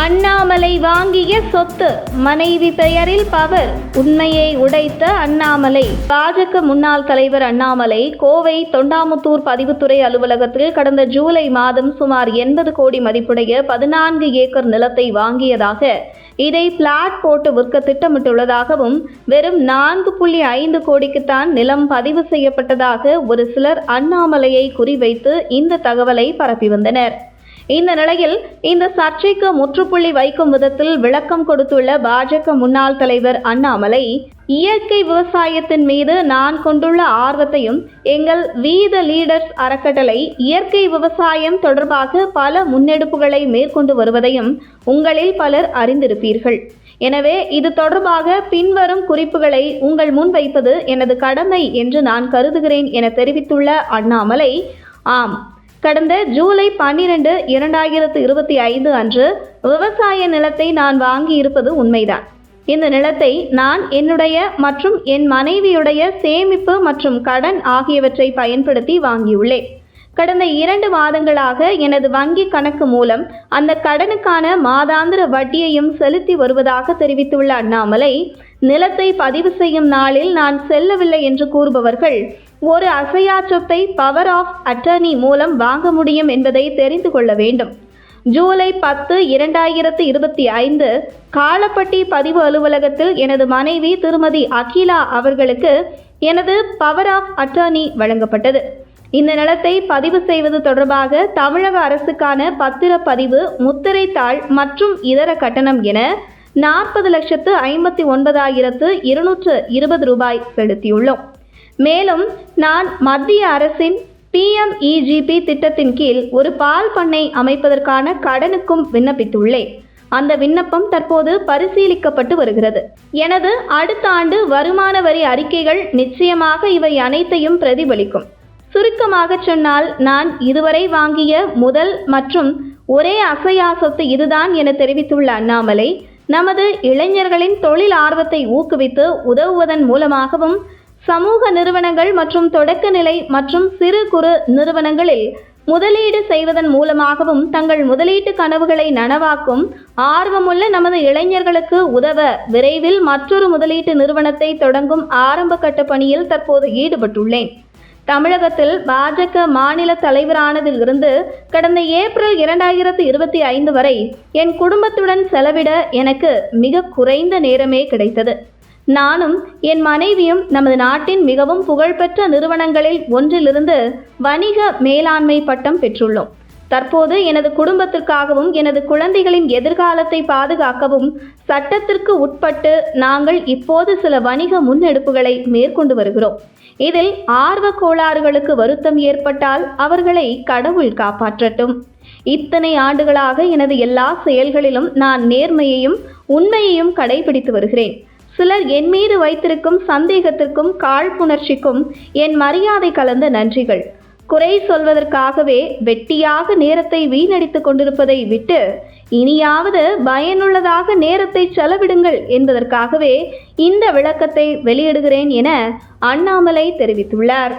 அண்ணாமலை வாங்கிய சொத்து. மனைவி பெயரில் பவர். உண்மையை உடைத்த அண்ணாமலை. பாஜக முன்னாள் தலைவர் அண்ணாமலை கோவை தொண்டாமுத்தூர் பதிவுத்துறை அலுவலகத்தில் கடந்த ஜூலை மாதம் சுமார் எண்பது கோடி மதிப்புடைய பதினான்கு ஏக்கர் நிலத்தை வாங்கியதாக இதை பிளாட் போட்டு விற்க திட்டமிட்டுள்ளதாகவும் வெறும் நான்கு புள்ளி ஐந்து கோடிக்குத்தான் நிலம் பதிவு செய்யப்பட்டதாக ஒரு சிலர் அண்ணாமலையை குறிவைத்து இந்த தகவலை பரப்பி வந்தனர். இந்த நிலையில் இந்த சர்ச்சைக்கு முற்றுப்புள்ளி வைக்கும் விதத்தில் விளக்கம் கொடுத்துள்ள பாஜக முன்னாள் தலைவர் அண்ணாமலை இயற்கை விவசாயத்தின் மீது நான் கொண்டுள்ள ஆர்வத்தையும் எங்கள் வீத லீடர்ஸ் அறக்கட்டளை இயற்கை விவசாயம் தொடர்பாக பல முன்னெடுப்புகளை மேற்கொண்டு வருவதையும் உங்களில் பலர் அறிந்திருப்பீர்கள். எனவே இது தொடர்பாக பின்வரும் குறிப்புகளை உங்கள் முன் வைப்பது எனது கடமை என்று நான் கருதுகிறேன் என தெரிவித்துள்ள அண்ணாமலை ஆம் கடந்த ஜூலை பன்னிரண்டு இரண்டாயிரத்து இருபத்தி ஐந்து அன்று விவசாய நிலத்தை நான் வாங்கியிருப்பது உண்மைதான். இந்த நிலத்தை நான் என்னுடைய மற்றும் என் மனைவியுடைய சேமிப்பு மற்றும் கடன் ஆகியவற்றை பயன்படுத்தி வாங்கியுள்ளேன். கடந்த இரண்டு மாதங்களாக எனது வங்கி கணக்கு மூலம் அந்த கடனுக்கான மாதாந்திர வட்டியையும் செலுத்தி வருவதாக தெரிவித்துள்ள அண்ணாமலை நிலத்தை பதிவு செய்யும் நாளில் நான் செல்லவில்லை என்று கூறுபவர்கள் ஒரு அசையா சொத்தை பவர் ஆஃப் அட்டர்னி மூலம் வாங்க முடியும் என்பதை தெரிந்து கொள்ள வேண்டும். ஜூலை பத்து இரண்டாயிரத்து இருபத்தி ஐந்து காலப்பட்டி பதிவு அலுவலகத்தில் எனது மனைவி திருமதி அகிலா அவர்களுக்கு எனது பவர் ஆஃப் அட்டர்னி வழங்கப்பட்டது. இந்த நிலத்தை பதிவு செய்வது தொடர்பாக தமிழக அரசுக்கான பத்திரப்பதிவு முத்திரைத்தாள் மற்றும் இதர கட்டணம் என நாற்பது லட்சத்து ஐம்பத்தி ஒன்பதாயிரத்து இருநூற்று இருபது ரூபாய் செலுத்தியுள்ளோம். மேலும் நான் மத்திய அரசின் பிஎம்இஜிபி திட்டத்தின் கீழ் ஒரு பால் பண்ணை அமைப்பதற்கான கடனுக்கும் விண்ணப்பித்துள்ளேன். அந்த விண்ணப்பம் தற்போது பரிசீலிக்கப்பட்டு வருகிறது. எனது அடுத்த ஆண்டு வருமான வரி அறிக்கைகள் நிச்சயமாக இவை அனைத்தையும் பிரதிபலிக்கும். சுருக்கமாக சொன்னால் நான் இதுவரை வாங்கிய முதல் மற்றும் ஒரே அசையா சொத்து இதுதான் என தெரிவித்துள்ள அண்ணாமலை நமது இளைஞர்களின் தொழில் ஆர்வத்தை ஊக்குவித்து உதவுவதன் மூலமாகவும் சமூக நிறுவனங்கள் மற்றும் தொடக்க நிலை மற்றும் சிறு குறு நிறுவனங்களில் முதலீடு செய்வதன் மூலமாகவும் தங்கள் முதலீட்டு கனவுகளை நனவாக்கும் ஆர்வமுள்ள நமது இளைஞர்களுக்கு உதவ விரைவில் மற்றொரு முதலீட்டு நிறுவனத்தை தொடங்கும் ஆரம்ப கட்ட பணியில் தற்போது ஈடுபட்டுள்ளேன். தமிழகத்தில் பாஜக மாநில தலைவரானதில் இருந்து கடந்த ஏப்ரல் இரண்டாயிரத்து இருபத்தி ஐந்து வரை என் குடும்பத்துடன் செலவிட எனக்கு மிக குறைந்த நேரமே கிடைத்தது. நானும் என் மனைவியும் நமது நாட்டின் மிகவும் புகழ்பெற்ற நிறுவனங்களில் ஒன்றிலிருந்து வணிக மேலாண்மை பட்டம் பெற்றுள்ளோம். தற்போது எனது குடும்பத்திற்காகவும் எனது குழந்தைகளின் எதிர்காலத்தை பாதுகாக்கவும் சட்டத்திற்கு உட்பட்டு நாங்கள் இப்போது சில வணிக முன்னெடுப்புகளை மேற்கொண்டு வருகிறோம். இதில் ஆர்வ கோளாறுகளுக்கு வருத்தம் ஏற்பட்டால் அவர்களை கடவுள் காப்பாற்றட்டும். இத்தனை ஆண்டுகளாக எனது எல்லா செயல்களிலும் நான் நேர்மையையும் உண்மையையும் கடைபிடித்து வருகிறேன். சிலர் என் மீது வைத்திருக்கும் சந்தேகத்திற்கும் காழ்ப்புணர்ச்சிக்கும் என் மரியாதை கலந்த நன்றிகள். குறை சொல்வதற்காகவே வெட்டியாக நேரத்தை வீணடித்துக் கொண்டிருப்பதை விட்டு இனியாவது பயனுள்ளதாக நேரத்தை செலவிடுங்கள் என்பதற்காகவே இந்த விளக்கத்தை வெளியிடுகிறேன் என அண்ணாமலை தெரிவித்துள்ளார்.